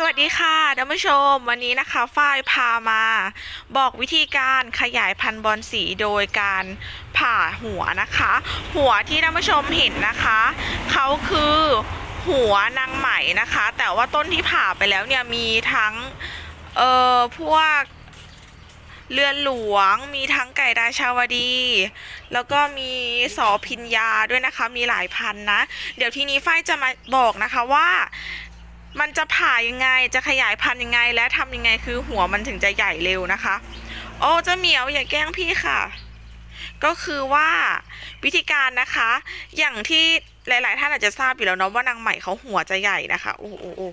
สวัสดีค่ะท่านผู้ชม วันนี้นะคะฝ้ายพามา บอกวิธีการขยายพันธุ์บอลสีโดยการผ่าหัวนะคะ หัวที่ท่านผู้ชมเห็นนะคะเขาคือหัวนางไหมนะคะ แต่ว่าต้นที่ผ่าไปแล้วเนี่ยมีทั้งเอ่อพวกเรือนหลวงมีทั้งไก่ราชาวดี แล้วก็มีสอพิญญาด้วยนะคะมีหลายพันนะ เดี๋ยวทีนี้ฝ้ายจะมาบอกนะคะว่า มันจะผ่ายังไงจะขยายพันธุ์ยังไง และทำยังไงคือหัวมันถึงจะใหญ่เร็วนะคะ โอ้จ้าเหมียวอย่าแกล้งพี่ค่ะ ก็คือว่าวิธีการนะคะ อย่างที่หลาย ๆ ท่านอาจจะทราบอยู่แล้วเนาะว่านางใหม่เขาหัวจะใหญ่นะคะโอ้โหโอ้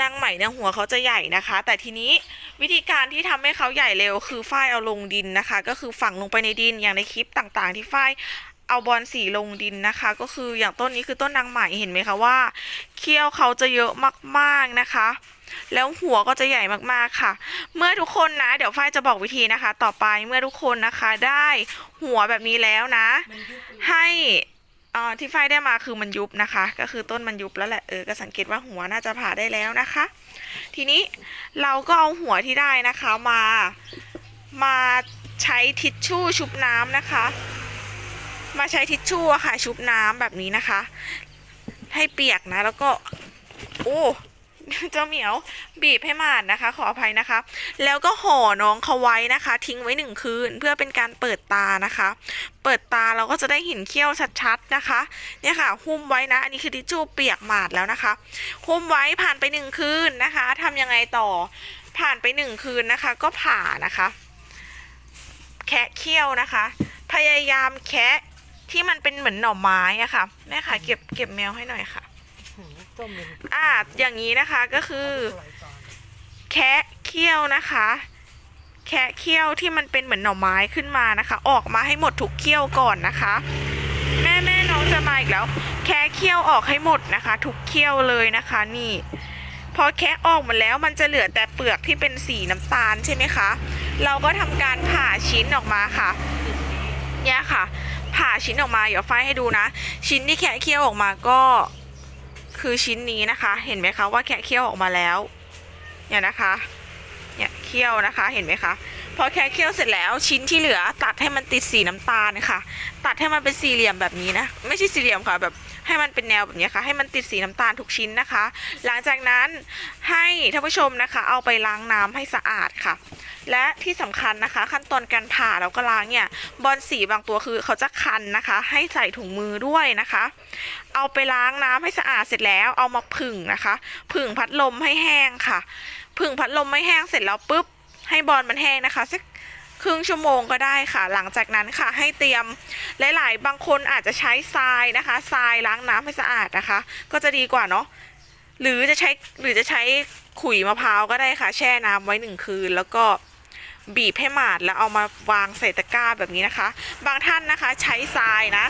นางใหม่เนี่ยหัวเขาจะใหญ่นะคะ แต่ทีนี้วิธีการที่ทำให้เขาใหญ่เร็ว คือฝ้ายเอาลงดินนะคะ ก็คือฝังลงไปในดินอย่างในคลิปต่างๆ ที่ฝ้ายเอาบอลสีลงดินนะคะ ก็คืออย่างต้นนี้คือต้นนางใหม่เห็นไหมคะว่า เขี้ยวเขาจะเยอะมากๆนะคะ แล้วหัวก็จะใหญ่มากๆค่ะ เมื่อทุกคนนะ เดี๋ยวฝ้ายจะบอกวิธีนะคะ ต่อไปเมื่อทุกคนนะคะได้หัวแบบนี้แล้วนะ ให้ที่ฝ้ายได้มาคือมันยุบนะคะ ก็คือต้นมันยุบแล้วแหละเออก็สังเกตว่าหัวน่าจะผ่าได้แล้วนะคะ ทีนี้เราก็เอาหัวที่ได้นะคะมามาใช้ทิชชู่ชุบน้ำนะคะ มาใช้ทิชชู่ค่ะชุบน้ำแบบนี้นะคะ ให้เปียกนะ แล้วก็ โอ้เจ้าเหมียวบีบให้หมาดนะคะ ขออภัยนะคะ แล้วก็ห่อน้องเขาไว้นะคะ ทิ้งไว้หนึ่งคืนเพื่อเป็นการเปิดตานะคะ เปิดตาเราก็จะได้เห็นเขี้ยวชัดๆนะคะ เนี่ยค่ะ หุ้มไว้นะ อันนี้คือทิชชู่เปียกหมาดแล้วนะคะ หุ้มไว้ผ่านไปหนึ่งคืนนะคะทำยังไงต่อ ผ่านไปหนึ่งคืนนะคะ ก็ผ่านะคะ แคะเขี้ยวนะคะ พยายามแคะ ที่มันเป็นเหมือนหน่อไม้อะค่ะแม่ค่ะเก็บเก็บแมวให้หน่อยค่ะ ต้มเป็นอ่าอย่างนี้นะคะก็คือสไลด์ก่อนแคะเขี้ยวนะคะ แคะเขี้ยวที่มันเป็นเหมือนหน่อไม้ขึ้นมานะคะ ออกมาให้หมดทุกเขี้ยวก่อนนะคะ แม่แม่น้องจะมาอีกแล้ว แคะเขี้ยวออกให้หมดนะคะ ทุกเขี้ยวเลยนะคะ นี่ พอแคะออกหมดแล้วมันจะเหลือแต่เปลือกที่เป็นสีน้ำตาลใช่ไหมคะ เราก็ทำการผ่าชิ้นออกมาค่ะ เนี่ยค่ะ ผ่าชิ้นออกมาเดี๋ยวไฟให้ดูนะ ชิ้นที่แคะเขี้ยวออกมาก็คือชิ้นนี้นะคะ เห็นไหมคะว่าแคะเขี้ยวออกมาแล้วเนี่ยนะคะเนี่ยเคี่ยวนะคะเห็นไหมคะพอแค่เคี่ยวเสร็จแล้วชิ้นที่เหลือ ตัดให้มันติดสีน้ำตาลค่ะ ตัดให้มันเป็นสี่เหลี่ยมแบบนี้นะ ไม่ใช่สี่เหลี่ยมค่ะแบบให้มันเป็นแนวแบบนี้ค่ะ ให้มันติดสีน้ำตาลทุกชิ้นนะคะ หลังจากนั้นให้ท่านผู้ชมนะคะ เอาไปล้างน้ำให้สะอาดค่ะ และที่สำคัญนะคะ ขั้นตอนการผ่าแล้วก็ล้างเนี่ยบอลสีบางตัวคือเขาจะคันนะคะ ให้ใส่ถุงมือด้วยนะคะ เอาไปล้างน้ำให้สะอาดเสร็จแล้วเอามาผึ่งนะคะ ผึ่งพัดลมให้แห้งค่ะ ผึ่งพัดลมไม่แห้งเสร็จแล้วปุ๊บ ให้บอลมันแห้งนะคะสักครึ่งชั่วโมงก็ได้ค่ะ หลังจากนั้นค่ะให้เตรียมหลาย ๆ บางคนอาจจะใช้ทรายนะคะทรายล้างน้ำให้สะอาดนะคะ ก็จะดีกว่าเนาะหรือจะใช้หรือจะใช้ขุยมะพร้าวก็ได้ค่ะ แช่น้ำไว้หนึ่งคืนแล้วก็ บีบให้หมาดแล้วเอามาวางใส่ตะกร้าแบบนี้นะคะ บางท่านนะคะใช้ทรายนะ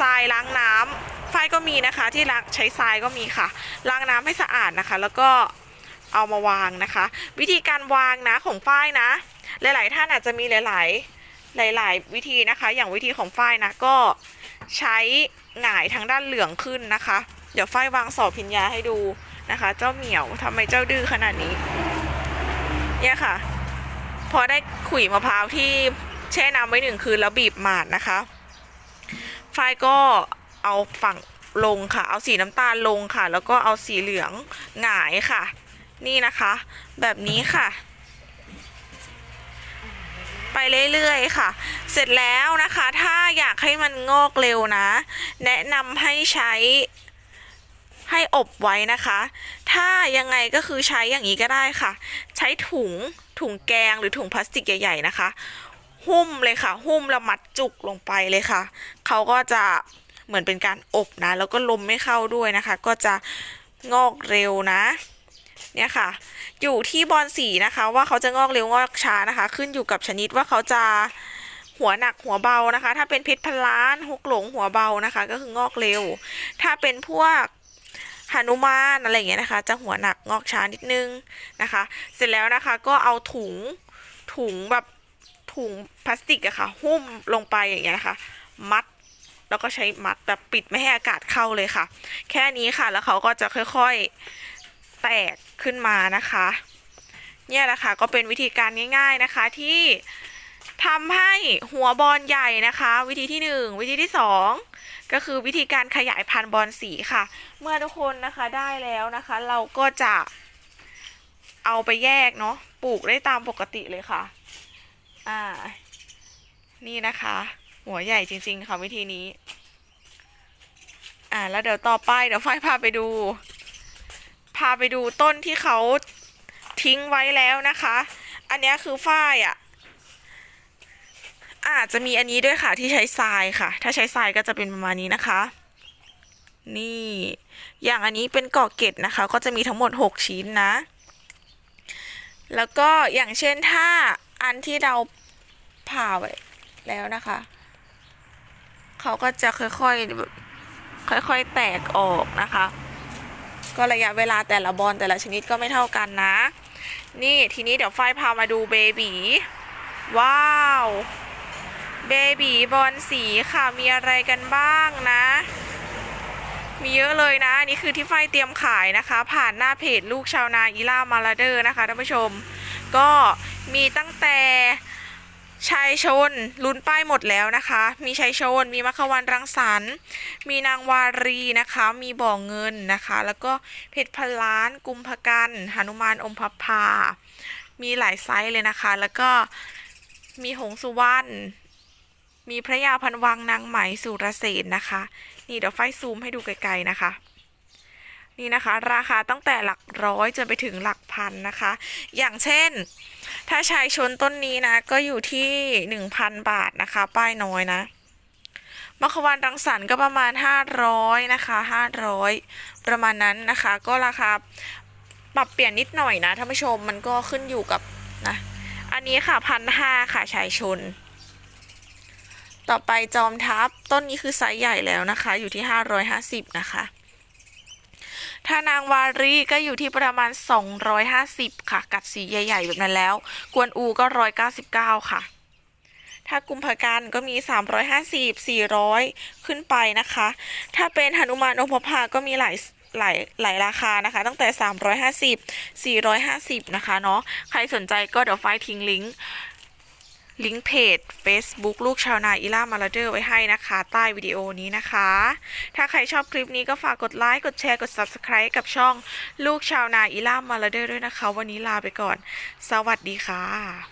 ทรายล้างน้ำไฟก็มีนะคะที่ล้างใช้ทรายก็มีค่ะ ล้างน้ำให้สะอาดนะคะ แล้วก็เอามาวางนะคะ วิธีการวางนะของฝ้ายนะ หลาย ๆ ท่านอาจจะมีหลาย ๆหลาย ๆ วิธีนะคะ อย่างวิธีของฝ้ายนะ ก็ใช้หงายทางด้านเหลืองขึ้นนะคะ เดี๋ยวฝ้ายวางสอบพิญญาให้ดูนะคะ เจ้าเหมียวทำไมเจ้าดื้อขนาดนี้ เนี่ยค่ะ พอได้ขุยมะพร้าวที่แช่น้ำไว้หนึ่งคืนแล้วบีบหมาดนะคะฝ้ายก็เอาฝั่งลงค่ะ เอาสีน้ำตาลลงค่ะ แล้วก็เอาสีเหลืองหงายค่ะ นี่นะคะ แบบนี้ค่ะ ไปเรื่อยๆค่ะ เสร็จแล้วนะคะ ถ้าอยากให้มันงอกเร็วนะ แนะนำให้ใช้ ให้อบไว้นะคะ ถ้ายังไงก็คือใช้อย่างนี้ก็ได้ค่ะ ใช้ถุงถุงแกงหรือถุงพลาสติกใหญ่ๆนะคะ หุ้มเลยค่ะ หุ้มแล้วมัดจุกลงไปเลยค่ะ เขาก็จะเหมือนเป็นการอบนะ แล้วก็ลมไม่เข้าด้วยนะคะ ก็จะงอกเร็วนะเนี่ยค่ะ อยู่ที่บอลสีนะคะ ว่าเขาจะงอกเร็วงอกช้านะคะ ขึ้นอยู่กับชนิดว่าเขาจะหัวหนักหัวเบานะคะ ถ้าเป็นเพชรพันล้านหกหลงหัวเบานะคะ ก็คืองอกเร็ว ถ้าเป็นพวก หนุมานอะไรอย่างเงี้ยนะคะ จะหัวหนักงอกช้านิดนึงนะคะ เสร็จแล้วนะคะก็เอาถุงถุงแบบถุงพลาสติกอะค่ะ หุ้มลงไปอย่างเงี้ยนะคะ มัดแล้วก็ใช้มัดแบบปิดไม่ให้อากาศเข้าเลยค่ะ แค่นี้ค่ะแล้วเขาก็จะค่อยๆแตกขึ้นมานะคะ เนี่ยแหละค่ะก็เป็นวิธีการง่าย ๆนะคะที่ ทำให้หัวบอลใหญ่นะคะ วิธีที่หนึ่งวิธีที่สองก็คือวิธีการขยายพันธุ์บอลสีค่ะ เมื่อทุกคนนะคะได้แล้วนะคะ เราก็จะเอาไปแยกเนาะปลูกได้ตามปกติเลยค่ะ อ่า นี่นะคะ หัวใหญ่จริงๆค่ะวิธีนี้ อ่าแล้วเดี๋ยวต่อไปเดี๋ยวฝ้ายพาไปดู พาไปดูต้นที่เขาทิ้งไว้แล้วนะคะ อันนี้คือฝ้ายอะ่ะ อาจจะมีอันนี้ด้วยค่ะที่ใช้ทรายค่ะ ถ้าใช้ทรายก็จะเป็นประมาณนี้นะคะ นี่ อย่างอันนี้เป็นเกาะเกร็ดนะคะ ก็จะมีทั้งหมด 6 ชิ้นนะ แล้วก็อย่างเช่นถ้าอันที่เราผ่าไว้แล้วนะคะ เขาก็จะค่อยๆ ค่อยๆ แตกออกนะคะ ก็ระยะเวลาแต่ละบอลแต่ละชนิดก็ไม่เท่ากันนะ นี่ทีนี้เดี๋ยวฝ้ายพามาดูเบบีว้าว เบบีบอลสีค่ะมีอะไรกันบ้างนะ มีเยอะเลยนะอันนี่คือที่ฝ้ายเตรียมขายนะคะ ผ่านหน้าเพจลูกชาวนาอีล่ามาลาเดอร์นะคะท่านผู้ชม ก็มีตั้งแต่ชายชนลุ้นป้ายหมดแล้วนะคะ มีชายชน มีมัคควันรังสรรค์มีนางวารีนะคะ มีบ่อเงินนะคะ แล้วก็เพชรพล้าน กุมภกันหนุมานอมพพามีหลายไซส์เลยนะคะ แล้วก็มีหงสุวรรณ มีพระยาพันวังนางไหมสุรเสนนะคะ นี่เดี๋ยวไฟซูมให้ดูไกลๆนะคะ นี่นะคะ ราคาตั้งแต่หลักร้อยจนไปถึงหลักพันนะคะ อย่างเช่น ถ้าชายชนต้นนี้นะ ก็อยู่ที่หนึ่งพันบาทนะคะ ป้ายน้อยนะมัคควานรังสรรค์ก็ประมาณห้าร้อยนะคะห้าร้อยประมาณนั้นนะคะ ก็ราคาปรับเปลี่ยนนิดหน่อยนะท่านผู้ชมมันก็ขึ้นอยู่กับนะ อันนี้ค่ะพันห้าค่ะชายชน ต่อไปจอมทัพต้นนี้คือไซส์ใหญ่แล้วนะคะ อยู่ที่ห้าร้อยห้าสิบนะคะถ้านางวารีก็อยู่ที่ประมาณ 250 ค่ะ กัดสีใหญ่ ๆ แบบนั้นแล้ว กวนอูก็ 199 ค่ะ ถ้ากุมภกันก็มี 350 400 ขึ้นไปนะคะ ถ้าเป็นหนุมานอมพาก็มีหลายหลายหลายราคานะคะ ตั้งแต่ 350 450 นะคะเนาะใครสนใจก็เดี๋ยวไฟทิ้งลิงก์ ลิงก์เพจ Facebook ลูกชาวนาอีล่ามาลาเดอร์ไว้ให้นะคะ ใต้วิดีโอนี้นะคะ ถ้าใครชอบคลิปนี้ก็ฝากกดไลค์กดแชร์กด Subscribe กับช่องลูกชาวนาอีล่ามาลาเดอร์ด้วยนะคะ วันนี้ลาไปก่อน สวัสดีค่ะ